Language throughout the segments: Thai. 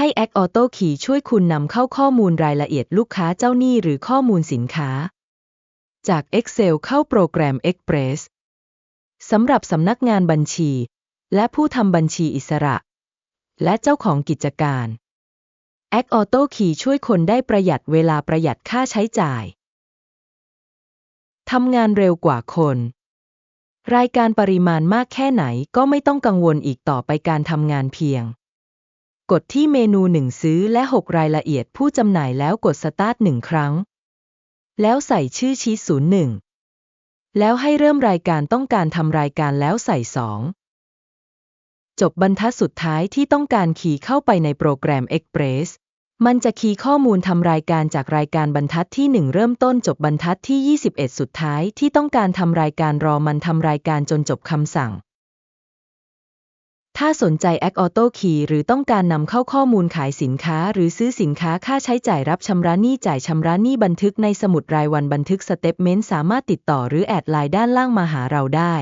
ให้ Act Auto Key ช่วยคุณนำเข้าข้อมูลรายละเอียดลูกค้าเจ้าหนี้หรือข้อมูลสินค้า จาก Excel เข้าโปรแกรม Express สำหรับสำนักงานบัญชี และผู้ทำบัญชีอิสระ และเจ้าของกิจการ Act Auto Key ช่วยคนได้ประหยัดเวลาประหยัดค่าใช้จ่าย ทำงานเร็วกว่าคน รายการปริมาณมากแค่ไหนก็ไม่ต้องกังวลอีกต่อไปการทำงานเพียง กดที่เมนูหนึ่งซื้อและ 6 รายละเอียดผู้จำหน่ายแล้วกดสตาร์ทหนึ่งครั้ง แล้วใส่ชื่อชีตศูนย์หนึ่งแล้วให้เริ่มรายการต้องการทำรายการแล้วใส่สองจบบรรทัดสุดท้ายที่ต้องการคีย์เข้าไปในโปรแกรม Express มันจะคีย์ข้อมูลทำรายการจากรายการบรรทัดที่ 1 เริ่มต้นจบบรรทัดที่ 21 สุดท้ายที่ต้องการทำรายการรอมันทำรายการจนจบคำสั่ง ถ้าสนใจ Act Auto Key หรือต้องการนำเข้าข้อมูลขายสินค้า หรือซื้อสินค้าค่าใช้จ่ายรับชำระหนี้จ่ายชำระหนี้บันทึกในสมุดรายวันบันทึกสเตทเมนต์สามารถติดต่อหรือแอดไลน์ด้านล่างมาหาเราได้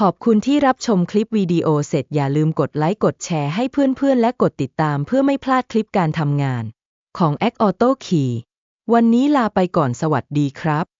ขอบคุณที่รับชมคลิปวิดีโอเสร็จอย่าลืมกดไลค์กดแชร์ให้เพื่อนๆ และกดติดตามเพื่อไม่พลาดคลิปการทำงาน ของ a c Auto Key วันนี้ลาไปก่อนสวัสดีครับ